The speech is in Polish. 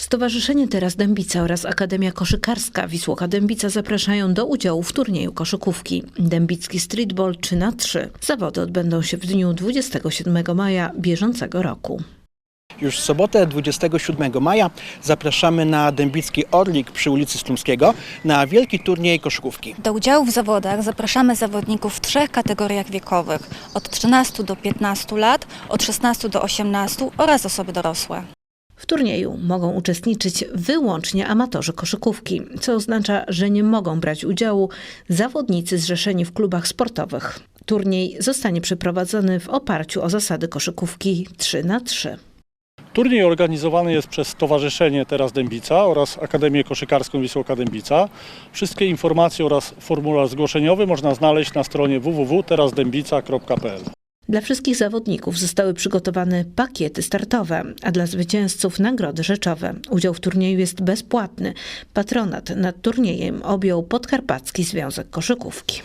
Stowarzyszenie Teraz Dębica oraz Akademia Koszykarska Wisłoka Dębica zapraszają do udziału w turnieju koszykówki. Dębicki Streetball 3 na 3 Zawody odbędą się w dniu 27 maja bieżącego roku. Już w sobotę 27 maja zapraszamy na Dębicki Orlik przy ulicy Slumskiego na wielki turniej koszykówki. Do udziału w zawodach zapraszamy zawodników w trzech kategoriach wiekowych: od 13 do 15 lat, od 16 do 18 oraz osoby dorosłe. W turnieju mogą uczestniczyć wyłącznie amatorzy koszykówki, co oznacza, że nie mogą brać udziału zawodnicy zrzeszeni w klubach sportowych. Turniej zostanie przeprowadzony w oparciu o zasady koszykówki 3 na 3 Turniej organizowany jest przez Stowarzyszenie Teraz Dębica oraz Akademię Koszykarską Wisłoka Dębica. Wszystkie informacje oraz formularz zgłoszeniowy można znaleźć na stronie www.terasdębica.pl. Dla wszystkich zawodników zostały przygotowane pakiety startowe, a dla zwycięzców nagrody rzeczowe. Udział w turnieju jest bezpłatny. Patronat nad turniejem objął Podkarpacki Związek Koszykówki.